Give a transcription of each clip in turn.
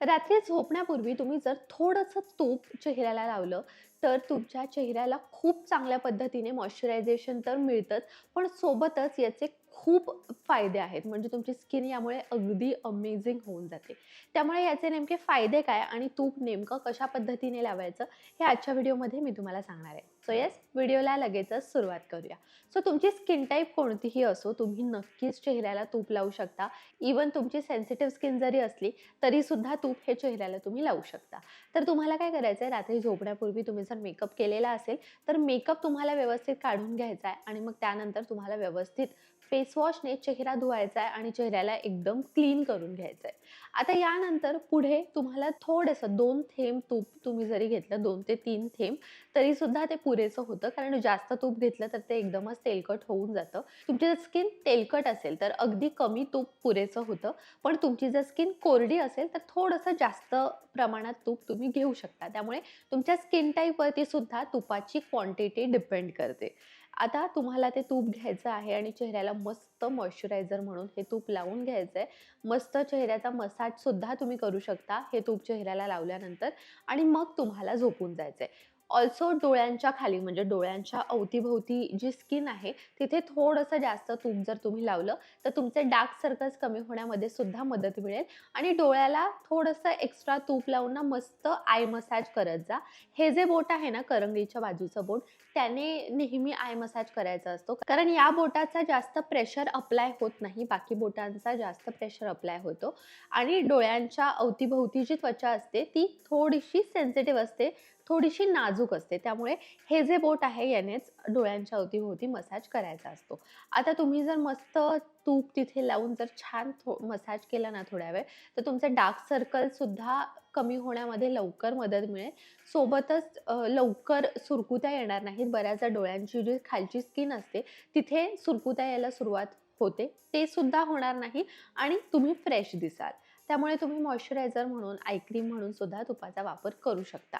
रात्री झोपण्यापूर्वी तुम्ही जर थोडंसं तूप चेहऱ्याला लावलं तर तुमच्या चेहऱ्याला खूप चांगल्या पद्धतीने मॉइश्चरायझेशन तर मिळतंच. पण सोबतच याचे खूप फायदे आहेत. म्हणजे तुमची स्किन यामुळे अगदी अमेझिंग होऊन जाते. त्यामुळे याचे नेमके फायदे काय आणि तूप नेमकं कशा पद्धतीने लावायचं हे आजच्या व्हिडिओमध्ये मी तुम्हाला सांगणार आहे. सो येस व्हिडिओला लगेचच सुरुवात करूया. सो तुमची स्किन टाईप कोणतीही असो तुम्ही नक्कीच चेहऱ्याला तूप लावू शकता. इवन तुमची सेन्सिटिव्ह स्किन जरी असली तरीसुद्धा तूप हे चेहऱ्याला तुम्ही लावू शकता. तर तुम्हाला काय करायचं आहे रात्री झोपण्यापूर्वी तुम्ही जर मेकअप केलेला असेल तर मेकअप तुम्हाला व्यवस्थित काढून घ्यायचा आहे आणि मग त्यानंतर तुम्हाला व्यवस्थित फेसवॉशने चेहरा धुवायचा आहे आणि चेहऱ्याला एकदम क्लीन करून घ्यायचं आहे. आता यानंतर पुढे तुम्हाला थोडंसं दोन थेंब तूप तुम्ही जरी घेतलं दोन ते तीन थेंब तरीसुद्धा ते पुरेसं होतं. कारण जास्त तूप घेतलं तर ते एकदमच तेलकट होऊन जातं. तुमची जर स्किन तेलकट असेल तर अगदी कमी तूप पुरेसं होतं. पण तुमची जर स्किन कोरडी असेल तर थोडंसं जास्त प्रमाणात तूप तुम्ही घेऊ शकता. त्यामुळे तुमच्या स्किन टाईपवरती सुद्धा तुपाची क्वांटिटी डिपेंड करते. आता तुम्हाला ते तूप घ्यायचं आहे आणि चेहऱ्याला मस्त मॉइश्चरायझर म्हणून हे तूप लावून घ्यायचं आहे मस्त चेहऱ्याचा मसाजसुद्धा तुम्ही करू शकता हे तूप चेहऱ्याला लावल्यानंतर आणि मग तुम्हाला झोपून जायचं आहे ऑल्सो डोळ्यांच्या खाली म्हणजे डोळ्यांच्या अवतीभोवती जी स्किन आहे तिथे थोडंसं जास्त तूप जर तुम्ही लावलं तर तुमचे डार्क सर्कल्स कमी होण्यामध्ये सुद्धा मदत मिळेल. आणि डोळ्याला थोडंसं एक्स्ट्रा तूप लावून ना मस्त आय मसाज करत जा. हे जे बोट आहे ना करंगळीच्या बाजूचं बोट त्याने नेहमी आय मसाज करायचा असतो. कारण या बोटाचा जास्त प्रेशर अप्लाय होत नाही. बाकी बोटांचा जास्त प्रेशर अप्लाय होतो. आणि डोळ्यांच्या अवतीभोवती जी त्वचा असते ती थोडीशी सेन्सिटिव्ह असते. थोडीशी नाजूक असते. त्यामुळे हे जे बोट आहे यानेच डोळ्यांच्या अवतीभोवती मसाज करायचा असतो. आता तुम्ही जर मस्त तूप तिथे लावून जर छान थो मसाज केला ना थोड्या वेळ तर तुमचे डार्क सर्कलसुद्धा कमी होण्यामध्ये लवकर मदत मिळेल. सोबतच लवकर सुरकुत्या येणार नाहीत. बऱ्याचदा डोळ्यांची जी खालची स्किन असते तिथे सुरकुत्या यायला सुरुवात होते. ते सुद्धा होणार नाही आणि तुम्ही फ्रेश दिसाल. त्यामुळे तुम्ही मॉइश्चरायझर म्हणून आयक्रीम म्हणून सुद्धा तुपाचा वापर करू शकता.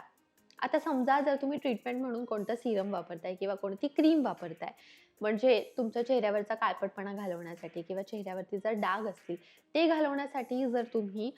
आता समजा जर तुम्ही ट्रीटमेंट म्हणून कोणतं सिरम वापरताय किंवा कोणती क्रीम वापरताय म्हणजे तुमच्या चेहऱ्यावरचा काळपटपणा घालवण्यासाठी किंवा चेहऱ्यावरती जर डाग असतील ते घालवण्यासाठी जर तुम्ही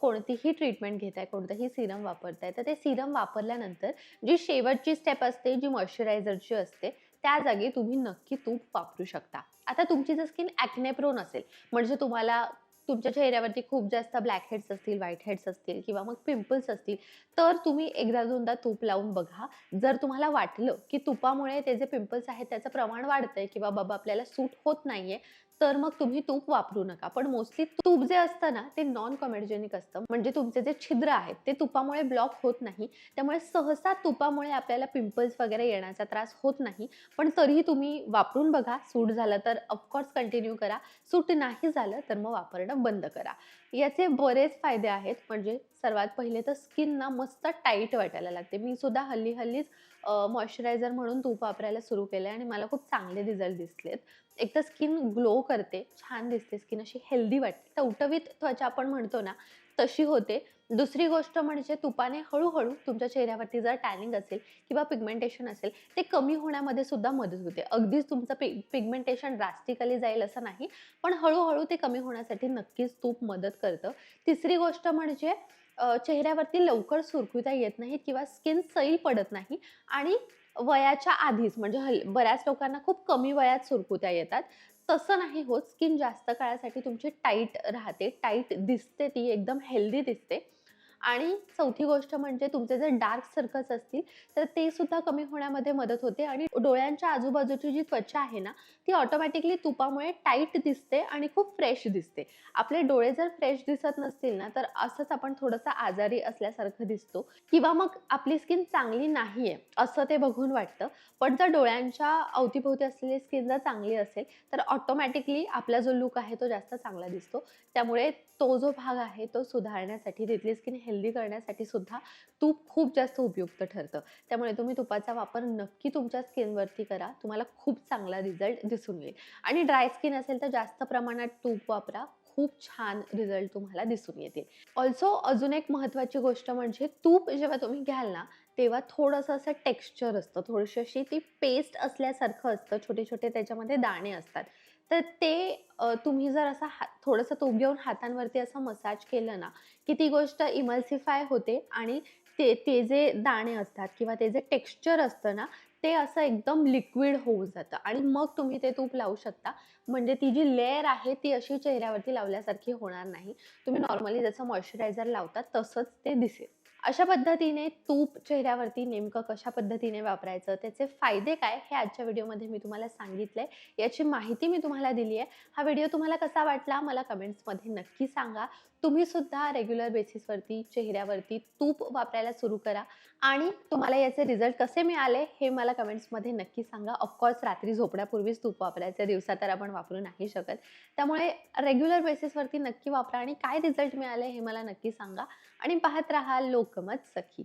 कोणतीही ट्रीटमेंट घेताय कोणतंही सिरम वापरताय तर ते सिरम वापरल्यानंतर जी शेवटची स्टेप असते जी मॉइश्चरायझरची असते त्या जागी तुम्ही नक्की तूप वापरू शकता. आता तुमची जर स्किन ॲक्नेप्रोन असेल म्हणजे तुम्हाला तुमच्या चेहऱ्यावरती खूप जास्त ब्लॅक हेड्स असतील व्हाईट हेड्स असतील किंवा मग पिंपल्स असतील तर तुम्ही एकदा दोनदा तूप लावून बघा. जर तुम्हाला वाटलं की तुपामुळे ते जे पिंपल्स आहेत त्याचं प्रमाण वाढतंय किंवा बाबा आपल्याला सूट होत नाहीये तर मग तुम्ही तूप वापरू नका. पण मोस्टली तूप जे असतं ना ते नॉन कॉमेडजेनिक असतं. म्हणजे तुमचे जे छिद्र आहेत ते तुपामुळे ब्लॉक होत नाही. त्यामुळे सहसा तुपामुळे आपल्याला पिंपल्स वगैरे येण्याचा त्रास होत नाही. पण तरीही तुम्ही वापरून बघा. सूट झालं तर ऑफकोर्स कंटिन्यू करा. सूट नाही झालं तर मग वापरणं बंद करा. याचे बरेच फायदे आहेत. म्हणजे सर्वात पहिले तर स्किन ना मस्त टाईट वाटायला लागते. मी सुद्धा हल्ली हल्लीच मॉइश्चरायझर म्हणून तूप वापरायला सुरू केलं आणि मला खूप चांगले रिझल्ट दिसलेत एक तर स्किन ग्लो करते छान दिसते स्किन अशी हेल्दी वाटते. टवटवीत त्वचा आपण म्हणतो ना तशी होते. दुसरी गोष्ट म्हणजे तुपाने हळूहळू तुमच्या चेहऱ्यावरती जर टॅनिंग असेल किंवा पिगमेंटेशन असेल ते कमी होण्यामध्ये सुद्धा मदत होते. अगदीच तुमचं पि पिगमेंटेशन ड्रास्टिकली जाईल असं नाही पण हळूहळू ते कमी होण्यासाठी नक्कीच तूप मदत करतं. तिसरी गोष्ट म्हणजे चेहऱ्यावरती लवकर सुरकुत्या येत नाहीत किंवा स्किन सैल पडत नाही आणि वयाच्या आधीच म्हणजे हल बऱ्याच लोकांना खूप कमी वयात सुरकुत्या येतात. तसं नाही होत. स्किन जास्त काळासाठी तुमची टाईट राहते. टाईट दिसते ती एकदम हेल्दी दिसते. आणि चौथी गोष्ट म्हणजे तुमचे जर डार्क सर्कल्स असतील तर ते सुद्धा कमी होण्यामध्ये मदत होते आणि डोळ्यांच्या आजूबाजूची जी त्वचा आहे ना ती ऑटोमॅटिकली तुपामुळे टाईट दिसते आणि खूप फ्रेश दिसते. आपले डोळे जर फ्रेश दिसत नसतील ना तर असंच आपण थोडंसं आजारी असल्यासारखं दिसतो. किंवा मग आपली स्किन चांगली नाही आहे असं ते बघून वाटतं. पण जर डोळ्यांच्या अवतीभोवती असलेली स्किन जर चांगली असेल तर ऑटोमॅटिकली आपला जो लुक आहे तो जास्त चांगला दिसतो. त्यामुळे तो जो भाग आहे तो सुधारण्यासाठी तिथली स्किन हेल्दी करण्यासाठी सुद्धा तूप खूप जास्त उपयुक्त ठरतं. त्यामुळे तुम्ही तुपाचा वापर नक्की तुमच्या स्किनवरती करा. तुम्हाला खूप चांगला रिझल्ट दिसून येईल. आणि ड्राय स्किन असेल तर जास्त प्रमाणात तूप वापरा. खूप छान रिझल्ट तुम्हाला दिसून येतील. ऑल्सो अजून एक महत्त्वाची गोष्ट म्हणजे तूप जेव्हा तुम्ही घ्याल ना तेव्हा थोडंसं असं टेक्स्चर असतं. थोडीशी अशी ती पेस्ट असल्यासारखं असतं. छोटे छोटे त्याच्यामध्ये दाणे असतात. तर ते तुम्ही जर असं हा थोडंसं तूप घेऊन हातांवरती असं मसाज केलं ना, की ती गोष्ट इमल्सिफाय होते आणि ते ते जे दाणे असतात किंवा ते जे टेक्स्चर असतं ना, ते असं एकदम लिक्विड होऊन जातं आणि मग तुम्ही ते तूप लावू शकता. म्हणजे ती जी लेअर आहे ती अशी चेहऱ्यावरती लावल्यासारखी होणार नाही. तुम्ही नॉर्मली जसं मॉइश्चरायझर लावता तसंच ते दिसेल. अशा पद्धतीने तूप चेहऱ्यावरती नेमकं कशा पद्धतीने वापरायचं, त्याचे फायदे काय हे आजच्या व्हिडिओमध्ये मी तुम्हाला सांगितलंय. याची माहिती मी तुम्हाला दिली आहे. हा व्हिडिओ तुम्हाला कसा वाटला मला कमेंट्समध्ये नक्की सांगा. तुम्ही सुद्धा रेग्युलर बेसिसवरती चेहऱ्यावरती तूप वापरायला सुरू करा आणि तुम्हाला याचे रिझल्ट कसे मिळाले हे मला कमेंट्समध्ये नक्की सांगा. ऑफकोर्स रात्री झोपण्यापूर्वीच तूप वापरायचं दिवसा तर आपण वापरू नाही शकत. त्यामुळे रेग्युलर बेसिसवरती नक्की वापरा आणि काय रिझल्ट मिळाले हे मला नक्की सांगा आणि पाहत राहा लोकमत सखी.